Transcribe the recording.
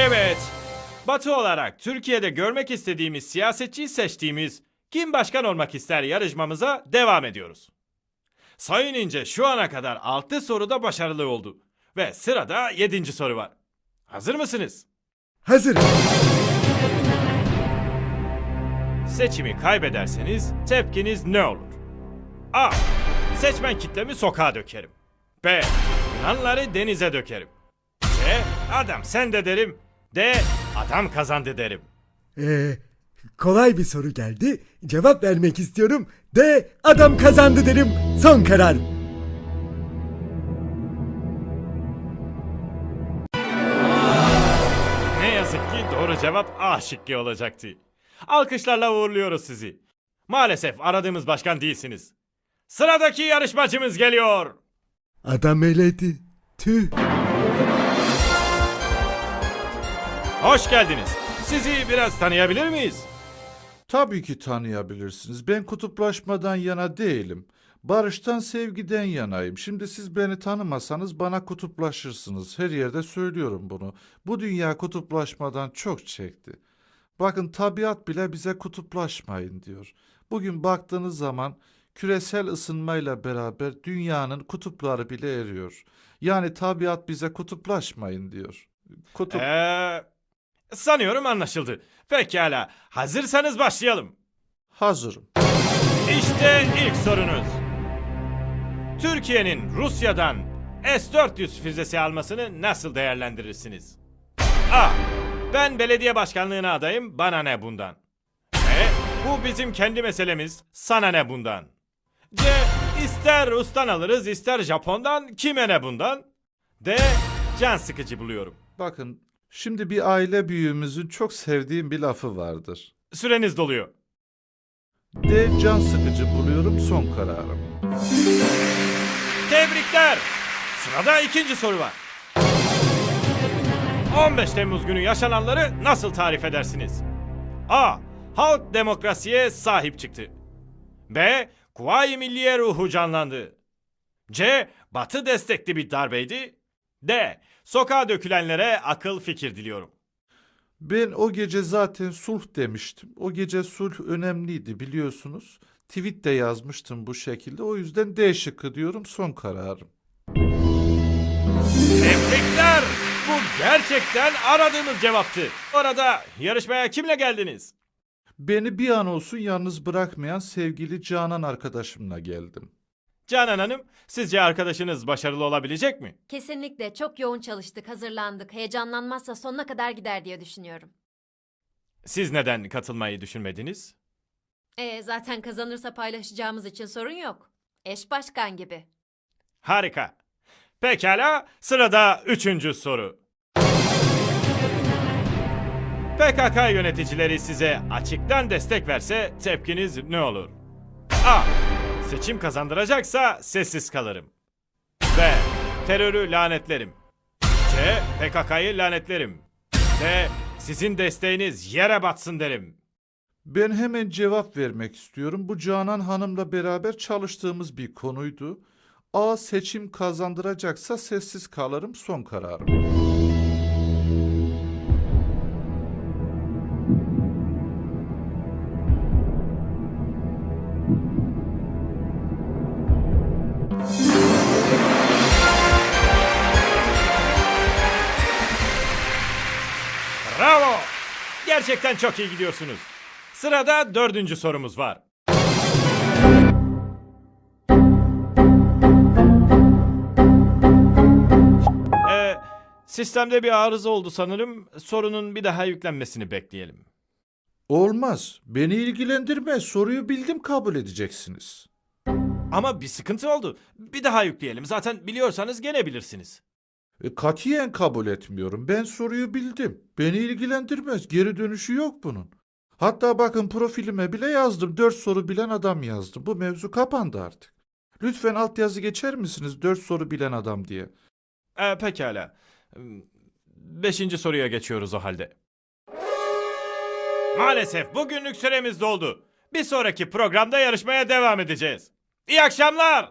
Evet. Batı olarak Türkiye'de görmek istediğimiz siyasetçiyi seçtiğimiz Kim Başkan Olmak ister yarışmamıza devam ediyoruz. Sayın İnce şu ana kadar 6 soruda başarılı oldu. Ve sırada 7. soru var. Hazır mısınız? Hazır. Seçimi kaybederseniz tepkiniz ne olur? A. Seçmen kitlemi sokağa dökerim. B. Yunanları denize dökerim. C. Adam sen de derim. D. Adam kazandı derim. Ee, kolay bir soru geldi. Cevap vermek istiyorum. De adam kazandı derim. Son karar. Ne yazık ki doğru cevap A şıkkı olacaktı. Alkışlarla uğurluyoruz sizi. Maalesef aradığımız başkan değilsiniz. Sıradaki yarışmacımız geliyor. Adam eledi. Tüh. Hoş geldiniz. Sizi biraz tanıyabilir miyiz? Tabii ki tanıyabilirsiniz. Ben kutuplaşmadan yana değilim. Barıştan, sevgiden yanayım. Şimdi siz beni tanımasanız bana kutuplaşırsınız. Her yerde söylüyorum bunu. Bu dünya kutuplaşmadan çok çekti. Bakın tabiat bile bize kutuplaşmayın diyor. Bugün baktığınız zaman küresel ısınmayla beraber dünyanın kutupları bile eriyor. Yani tabiat bize kutuplaşmayın diyor. Kutup Ee, sanıyorum anlaşıldı. Pekala. Hazırsanız başlayalım. hazırım. İşte ilk sorunuz. Türkiye'nin Rusya'dan S-400 füzesi almasını nasıl değerlendirirsiniz? A. Ben belediye başkanlığına adayım, bana ne bundan? B. Bu bizim kendi meselemiz, sana ne bundan? C. İster Rus'tan alırız, ister Japon'dan, kime ne bundan? D. Can sıkıcı buluyorum. Bakın şimdi bir aile büyüğümüzün çok sevdiğim bir lafı vardır. Süreniz doluyor. D can sıkıcı buluyorum son kararım. Tebrikler. Sırada ikinci soru var. 15 Temmuz günü yaşananları nasıl tarif edersiniz? A. Halk demokrasiye sahip çıktı. B. Kuvayi Milliye ruhu canlandı. C. Batı destekli bir darbeydi. D. Sokağa dökülenlere akıl fikir diliyorum. Ben o gece zaten sulh demiştim. O gece sulh önemliydi biliyorsunuz. Tweet de yazmıştım bu şekilde. O yüzden D şıkkı diyorum son kararım. Tebrikler. Bu gerçekten aradığımız cevaptı. Orada yarışmaya kimle geldiniz? Beni bir an olsun yalnız bırakmayan sevgili Canan arkadaşımla geldim. Canan Hanım, sizce arkadaşınız başarılı olabilecek mi? Kesinlikle çok yoğun çalıştık, hazırlandık. Heyecanlanmazsa sonuna kadar gider diye düşünüyorum. Siz neden katılmayı düşünmediniz? E zaten kazanırsa paylaşacağımız için sorun yok. Eş başkan gibi. Harika. Pekala, sırada üçüncü soru. PKK yöneticileri size açıktan destek verse tepkiniz ne olur? A. Seçim kazandıracaksa sessiz kalırım. B. Terörü lanetlerim. C. PKK'yı lanetlerim. D. Sizin desteğiniz yere batsın derim. Ben hemen cevap vermek istiyorum. Bu Canan Hanım'la beraber çalıştığımız bir konuydu. A seçim kazandıracaksa sessiz kalırım son kararım. Gerçekten çok iyi gidiyorsunuz. Sırada dördüncü sorumuz var. Ee, sistemde bir arıza oldu sanırım. Sorunun bir daha yüklenmesini bekleyelim. Olmaz. Beni ilgilendirmez. Soruyu bildim kabul edeceksiniz. Ama bir sıkıntı oldu. Bir daha yükleyelim. Zaten biliyorsanız gene bilirsiniz. E, katiyen kabul etmiyorum. Ben soruyu bildim. Beni ilgilendirmez. Geri dönüşü yok bunun. Hatta bakın profilime bile yazdım. Dört soru bilen adam yazdım. Bu mevzu kapandı artık. Lütfen altyazı geçer misiniz? Dört soru bilen adam diye. Ee, pekala. Beşinci soruya geçiyoruz o halde. Maalesef bugünlük süremiz doldu. Bir sonraki programda yarışmaya devam edeceğiz. İyi akşamlar.